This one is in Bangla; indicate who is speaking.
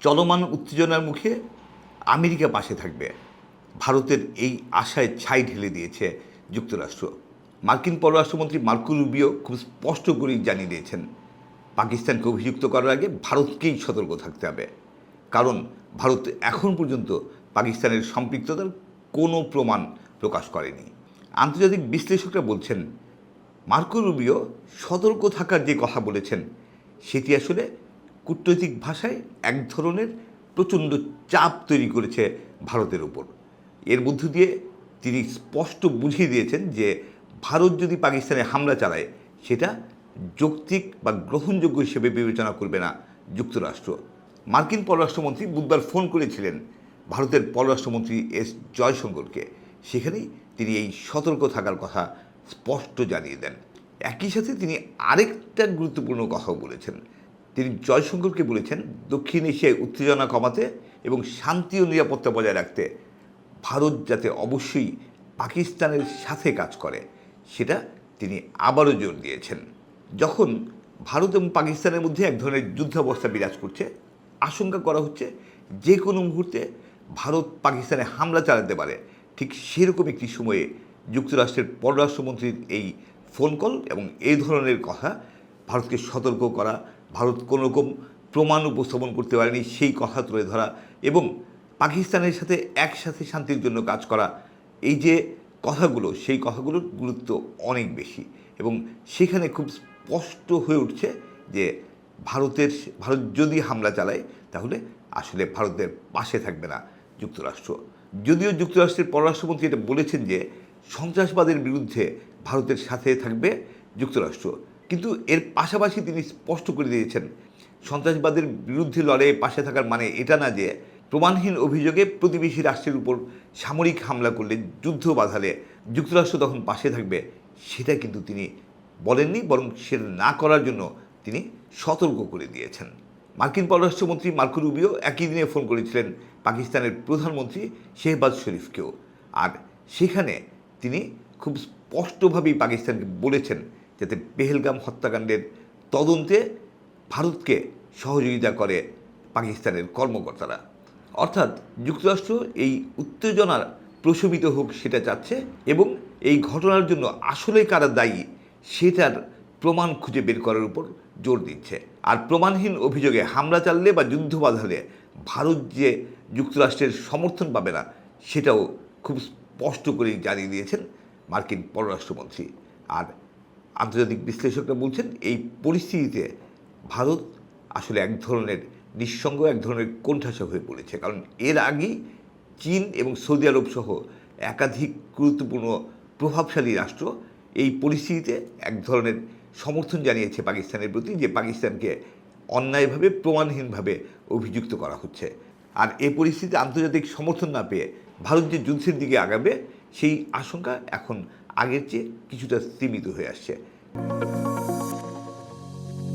Speaker 1: চলমান উত্তেজনার মুখে আমেরিকা পাশে থাকবে। ভারতের এই আশায় ছাই ঢেলে দিয়েছে যুক্তরাষ্ট্র। মার্কিন পররাষ্ট্রমন্ত্রী মার্কো রুবিও খুব স্পষ্ট করেই জানিয়ে দিয়েছেন, পাকিস্তানকে অভিযুক্ত করার আগে ভারতকেই সতর্ক থাকতে হবে। কারণ ভারত এখন পর্যন্ত পাকিস্তানের সম্পৃক্ততার কোনো প্রমাণ প্রকাশ করেনি। আন্তর্জাতিক বিশ্লেষকরা বলছেন, মার্কো রুবিও সতর্ক থাকার যে কথা বলেছেন, সেটি আসলে কূটনৈতিক ভাষায় এক ধরনের প্রচণ্ড চাপ তৈরি করেছে ভারতের উপর। এর মধ্য দিয়ে তিনি স্পষ্ট বুঝিয়ে দিয়েছেন যে ভারত যদি পাকিস্তানে হামলা চালায়, সেটা যৌক্তিক বা গ্রহণযোগ্য হিসেবে বিবেচনা করবে না যুক্তরাষ্ট্র। মার্কিন পররাষ্ট্রমন্ত্রী বুধবার ফোন করেছিলেন ভারতের পররাষ্ট্রমন্ত্রী এস জয়শঙ্করকে। সেখানেই তিনি এই সতর্ক থাকার কথা স্পষ্ট জানিয়ে দেন। একই সাথে তিনি আরেকটা গুরুত্বপূর্ণ কথাও বলেছেন। তিনি জয়শঙ্করকে বলেছেন, দক্ষিণ এশিয়ায় উত্তেজনা কমাতে এবং শান্তি ও নিরাপত্তা বজায় রাখতে ভারত যাতে অবশ্যই পাকিস্তানের সাথে কাজ করে। সেটা তিনি আবারও জোর দিয়েছেন। যখন ভারত এবং পাকিস্তানের মধ্যে এক ধরনের যুদ্ধাবস্থা বিরাজ করছে, আশঙ্কা করা হচ্ছে যে কোনো মুহূর্তে ভারত পাকিস্তানে হামলা চালাতে পারে। ঠিক সেরকম একটি সময়ে যুক্তরাষ্ট্রের পররাষ্ট্রমন্ত্রীর এই ফোন কল এবং এই ধরনের কথা ভারতকে সতর্ক করা ভারত কোনো রকম প্রমাণ উপস্থাপন করতে পারেনি সেই কথা তুলে ধরা এবং পাকিস্তানের সাথে একসাথে শান্তির জন্য কাজ করা, এই যে কথাগুলো, সেই কথাগুলোর গুরুত্ব অনেক বেশি এবং সেখানে খুব স্পষ্ট হয়ে উঠছে যে ভারতের, ভারত যদি হামলা চালায়, তাহলে আসলে ভারতের পাশে থাকবে না যুক্তরাষ্ট্র। যদিও যুক্তরাষ্ট্রের পররাষ্ট্রমন্ত্রী এটা বলেছেন যে সন্ত্রাসবাদের বিরুদ্ধে ভারতের সাথে থাকবে যুক্তরাষ্ট্র। কিন্তু এর পাশাপাশি তিনি স্পষ্ট করে দিয়েছেন, সন্ত্রাসবাদের বিরুদ্ধে লড়াইয়ে পাশে থাকার মানে এটা না যে প্রমাণহীন অভিযোগে প্রতিবেশী রাষ্ট্রের উপর সামরিক হামলা করলে যুদ্ধ বাধালে যুক্তরাষ্ট্র তখন পাশে থাকবে, সেটা কিন্তু তিনি বলেননি, বরং সেটা না করার জন্য তিনি সতর্ক করে দিয়েছেন। মার্কিন পররাষ্ট্রমন্ত্রী মার্কো রুবিও একই দিনে ফোন করেছিলেন পাকিস্তানের প্রধানমন্ত্রী শেহবাজ শরীফকেও। আর সেখানে তিনি খুব স্পষ্টভাবেই পাকিস্তানকে বলেছেন যাতে পেহেলগাম হত্যাকাণ্ডের তদন্তে ভারতকে সহযোগিতা করে পাকিস্তানের কর্মকর্তারা। অর্থাৎ যুক্তরাষ্ট্র এই উত্তেজনার প্রশমিত হোক সেটা চাচ্ছে এবং এই ঘটনার জন্য আসলে কারা দায়ী সেটার প্রমাণ খুঁজে বের করার উপর জোর দিচ্ছে। আর প্রমাণহীন অভিযোগে হামলা চাললে বা যুদ্ধ বাঁধালে ভারত যে যুক্তরাষ্ট্রের সমর্থন পাবে না, সেটাও খুব স্পষ্ট করে জানিয়ে দিয়েছেন মার্কিন পররাষ্ট্রমন্ত্রী। আর আন্তর্জাতিক বিশ্লেষকরা বলছেন এই পরিস্থিতিতে ভারত আসলে এক ধরনের নিঃসঙ্গ, এক ধরনের কোণঠাসা হয়ে পড়েছে। কারণ এর আগেই চীন এবং সৌদি আরব সহ একাধিক গুরুত্বপূর্ণ প্রভাবশালী রাষ্ট্র এই পরিস্থিতিতে এক ধরনের সমর্থন জানিয়েছে পাকিস্তানের প্রতি যে পাকিস্তানকে অন্যায়ভাবে, প্রমাণহীনভাবে অভিযুক্ত করা হচ্ছে। আর এই পরিস্থিতিতে আন্তর্জাতিক সমর্থন না পেয়ে ভারত যে যুদ্ধের দিকে আগাবে সেই আশঙ্কা এখন আগের চেয়ে কিছুটা সীমিত হয়ে আসছে।